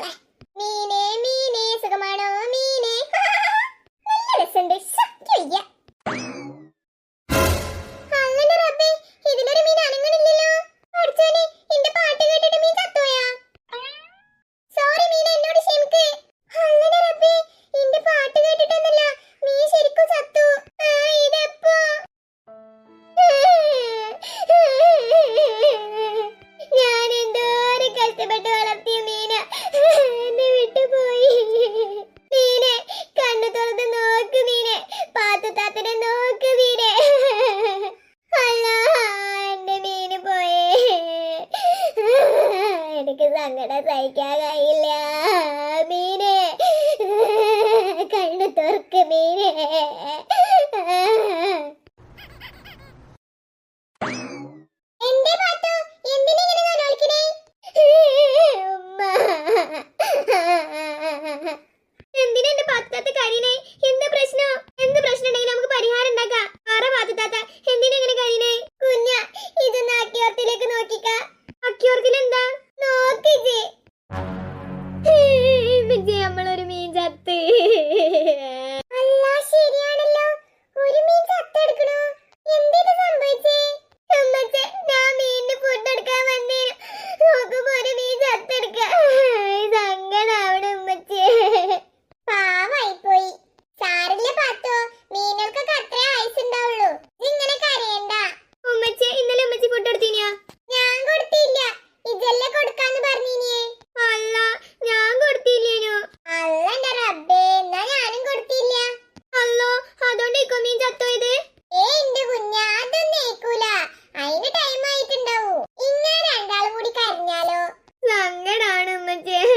咪咪来让给他再加个一 đã. 再见。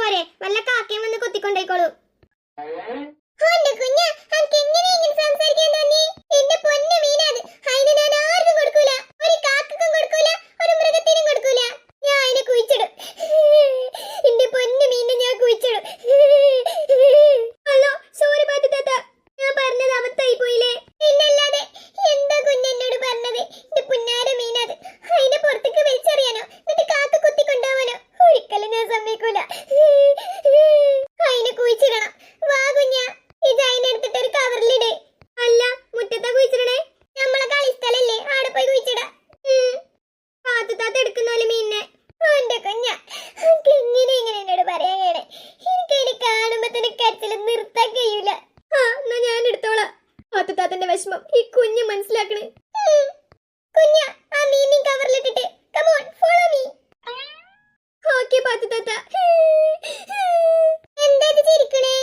പോരെ വല്ല കാക്കയും വന്ന് കൊത്തിക്കൊണ്ടേക്കോളൂ. ഞാൻ പൊന്നു മീനെ ഞാൻ കുഴിച്ചിടും. താത്ത. എന്താ ചിരിക്കണേ?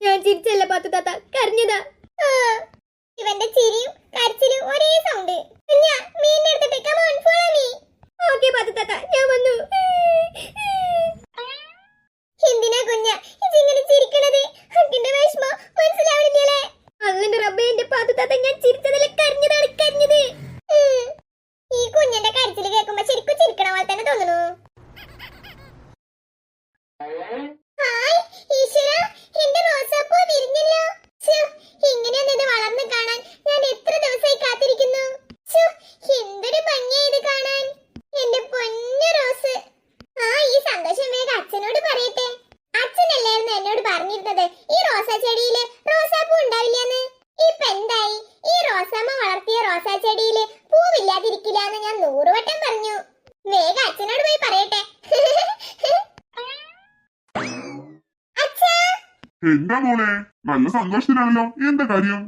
ഞാൻ ചിരിച്ചല്ല പാത്തു താത്ത. കരഞ്ഞതാ. ഇവന്റെ ചിരിയും കരച്ചിലും ഒരേ സൗണ്ട് ഞാൻ മീൻ എടുത്തിട്ട് come on follow me okay Pathu ഞാൻ വന്നു. എന്തിനാ കുഞ്ഞ ഇതിങ്ങനെ ചിരിക്കണത്? ഹക്കിന്റെ വിഷമം മനസ്സിലായി എന്താ മോളെ നല്ല സന്തോഷത്തിലാണല്ലോ. എന്താ കാര്യം?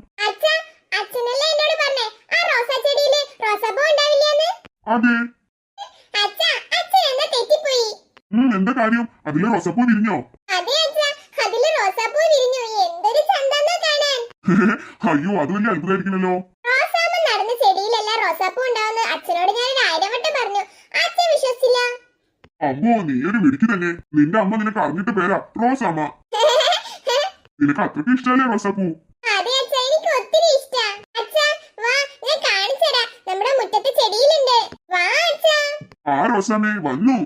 അതെ. എന്താ കാര്യം? അതിലെ റോസപ്പൂ വിരിഞ്ഞോ? അയ്യോ അത് വലിയ അത്ഭുതമായിരിക്കണല്ലോ. അമ്മോ നീ ഒരു വെടിക്ക് തന്നെ. നിന്റെ അമ്മ നിനക്ക് അറിഞ്ഞിട്ട് പേരാ റോസാമ്മ. നിനക്ക് അത്രയ്ക്ക് ഇഷ്ടമല്ലേ റോസാപ്പൂ? ആ റോസാമേ വന്നു.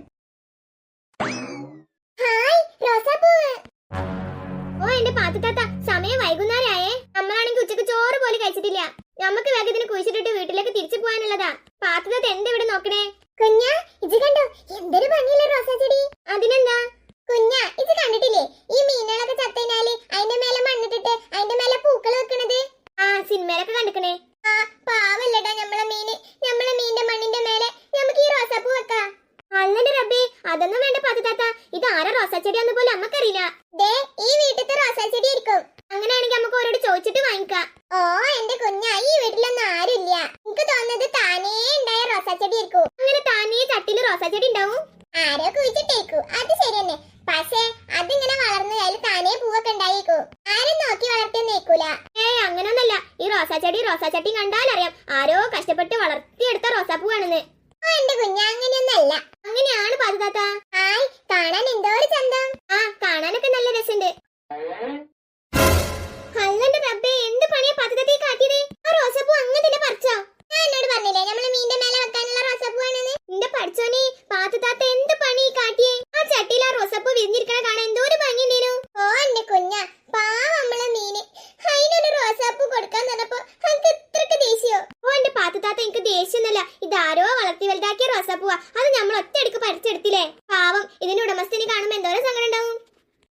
ഓ എന്റെ പാത്തുത്താത്ത സമയം വൈകുന്നേരമായേ. നമ്മളാണെങ്കിൽ ഉച്ചയ്ക്ക് ചോറ് പോലും കഴിച്ചിട്ടില്ല. നമുക്ക് വേഗം ഇതിന് കുഴിച്ചിട്ടിട്ട് വീട്ടിലേക്ക് തിരിച്ചു പോകാനുള്ളതാ. പാത്തുത്താത്ത എന്താ ഇവിടെ നോക്കണേ? കുഞ്ഞ ഇത് കണ്ടോ? എന്തൊരു ഭംഗിയില്ല റോസാ ചെടി അതിനെന്താ കുഞ്ഞ ഇത് കണ്ടിട്ടില്ലേ ഈ മീനുകളൊക്കെ ചത്തതിനാല് അതിന്റെ മേലെ മണ്ണിട്ടിട്ട് അതിന്റെ മേലെ പൂക്കൾ വെക്കണത് ആ സിനിമയിലൊക്കെ കണ്ടിക്കണേ ആ പാവല്ലടാ നമ്മളെ മീന് നമ്മളെ മീനിന്റെ മണ്ണിന്റെ മേലെ നമുക്ക് ഈ റോസാപ്പൂ വെക്കാം അല്ലന്റെ റബ്ബേ അതൊന്നും വേണ്ട പാത്തുതാത്ത ഇത് ആരാ റോസാ ചെടിയാന്ന് പോലും അമ്മക്കറിയില്ല ദേ ഈ വീട്ടിലത്തെ റോസാ ചെടി ആയിരിക്കും അങ്ങനെയാണെങ്കിൽ നമുക്ക് ഓരോട് ചോദിച്ചിട്ട് വാങ്ങിക്കാം ഓ എന്റെ കുഞ്ഞ ഈ വീട്ടിലൊന്നും ആരുമില്ല എനിക്ക് തോന്നുന്നത് താനേ ഉണ്ടായ റോസാ ചെടി ആയിരിക്കും അങ്ങനെ താനേ ചട്ടിയിൽ റോസാ ചെടി ഉണ്ടാവും ആരോ കുഴിച്ചിട്ടേക്കു അത് ശരി തന്നെ പക്ഷേ അതിങ്ങനെ വളർന്ന് അതിൽ താനേ പൂവൊക്കെ ഉണ്ടായേക്കു ആരും നോക്കി വളർത്തിയൊന്നേക്കൂല ഏയ് അങ്ങനൊന്നല്ല ഈ റോസാ ചെടി റോസാ ചട്ടി കണ്ടാലറിയാം ആരോ കഷ്ടപ്പെട്ട് വളർത്തിയെടുത്ത റോസാപ്പൂവാണെന്ന്. എന്റെ കുഞ്ഞ അങ്ങനെയൊന്നല്ല അങ്ങനെയാണ് പാതുതാത്ത ഹായ് കാണാൻ എന്തോ ഒരു ചന്തം. ആ കാണാനൊക്കെ നല്ല രസമുണ്ട്. അല്ലന്റെ റബ്ബേ എന്ത് പണിയാ പാതുതാത്തി കാട്ടിയത്? ആ റോസാപ്പൂ അങ്ങനെ തന്നെ പറിച്ചോ. ഞാൻ എന്നോട് പറഞ്ഞില്ലേ നമ്മളെ മീന്റെ മേലെ വെക്കാനുള്ള റോസാപ്പൂ ആണെന്ന് എന്റെ പഠിച്ചോനെ പാത്തുതാത്ത എന്ത് പണി ഈ കാട്ടിയേ ആ ചട്ടിയിൽ ആ റോസാപ്പൂ വിരിഞ്ഞിരിക്കണ കാണാൻ എന്തോ ഒരു ഭംഗി ഉണ്ടേനു ഓ എന്റെ കുഞ്ഞ പാവം നമ്മളെ മീന് അതിനൊരു റോസാപ്പൂ കൊടുക്കാൻ തന്നപ്പോ എനിക്ക് ഇത്രക്ക് ദേഷ്യോ ഓ എന്റെ പാത്തുതാത്ത എനിക്ക് ദേഷ്യമൊന്നുമല്ല ഇതാരോ വളർത്തി വലുതാക്കിയ റോസാപ്പൂവാ അത് നമ്മൾ ഒറ്റയടിക്ക് പറിച്ചെടുത്തില്ലേ പാവം ഇതിന്റെ ഉടമസ്ഥനെ കാണുമ്പോ എന്തോരം സങ്കടം ഉണ്ടാവും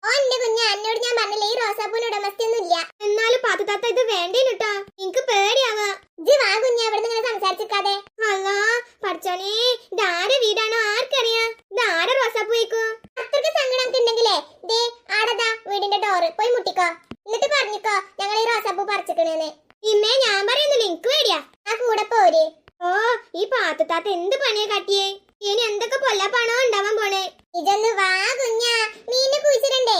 ഓ എന്റെ കുഞ്ഞ എന്നോട് ഞാൻ പറഞ്ഞില്ലേ ഈ റോസാപ്പൂവിന് ഉടമസ്ഥയൊന്നും ഇല്ല എന്നാലും പാത്തുതാത്ത ഇത് വേണ്ടേനുട്ടാ എനിക്ക് പേടിയാവാ ഇജ്ജ് വാ കുഞ്ഞ അവിടെ നിന്ന് സംസാരിച്ചിരിക്കാതെ അല്ലാ പഠിച്ചോനെ ഇതാരെ വീടാണോ ആർക്കറിയാം ഇതാരെ റോസാപ്പൂയിക്കോ അത്രയ്ക്ക് സങ്കടം ഒക്കെ ഉണ്ടെങ്കിലേ ദേ ആടതാ വീടിന്റെ ഡോറ് പോയി മുട്ടിക്കോ എന്നിട്ട് പറഞ്ഞിക്കോ ഞങ്ങൾ ഈ റോസാപ്പൂ പറിച്ചിക്കണേന്ന് ഇമ്മേ ഞാൻ പറയുന്നില്ല എനിക്ക് പേടിയാ ആ കൂടെ പോര്? ഓ ഈ പാത്തുത്താത്ത എന്ത് പണിയാ കാട്ടിയേ? ഇനി എന്തൊക്കെ പൊല്ലാപ്പാണോ ഉണ്ടാവാൻ പോണേ? ഇതൊന്ന് വാ കുഞ്ഞ മീനെ കുഴിച്ചിടണ്ടേ?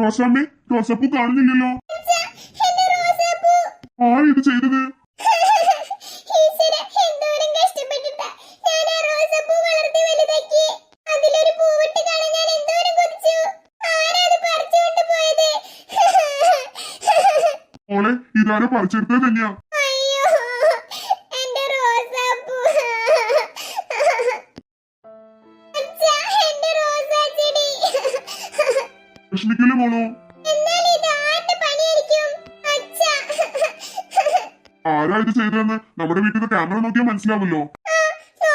റോസാമ്മേ റോസാപ്പൂ കാണുന്നില്ലല്ലോ. ആരാ ഇത് ചെയ്തത് ഈശ്വര, എന്തോരം കഷ്ടപ്പെട്ടിട്ടാ ഞാൻ ആ റോസാപ്പൂ വളർത്തി വലുതാക്കി. അതിലൊരു പൂവിട്ട് കാണാൻ ഞാൻ എന്തോരം കൊതിച്ചു. ആരാ അത് പറിച്ചുകൊണ്ട് പോയത്? മോളെ ഇതാരെ പറിച്ചെടുത്തത് തന്നെയാ. വിഷമിക്കില്ലേ മോളോ. ആരാ ഇത് ചെയ്തതെന്ന്? നമ്മുടെ വീട്ടിലെ ക്യാമറ നോക്കിയാൽ മനസ്സിലാവല്ലോ ചോ.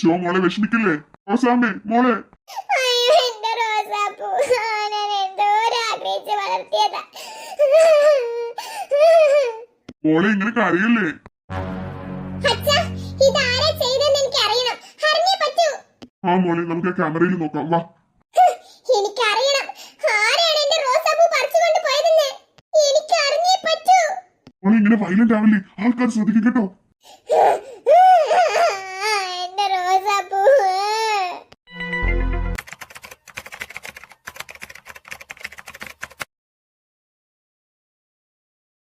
ഷോ മോളെ വിഷമിക്കില്ലേ? റോസാമ്മേ മോളെ അയ്യോ, എന്റെ റോസാപ്പൂ. ഞാൻ എന്തോരം മോളെ ഇങ്ങനെ കരയല്ലേ. ആ മോളെ നമുക്ക് ക്യാമറയിൽ നോക്കാം വാ എനിക്കറിയണം. ആരാണ് എന്റെ റോസാപ്പൂ പറിച്ചുകൊണ്ട് പോയതെന്ന്. എനിക്കറിഞ്ഞേ പറ്റൂ. മോളെ ഇങ്ങനെ വയലന്റ് ആവില്ലേ ആൾക്കാർ ശ്രദ്ധിക്കും കേട്ടോ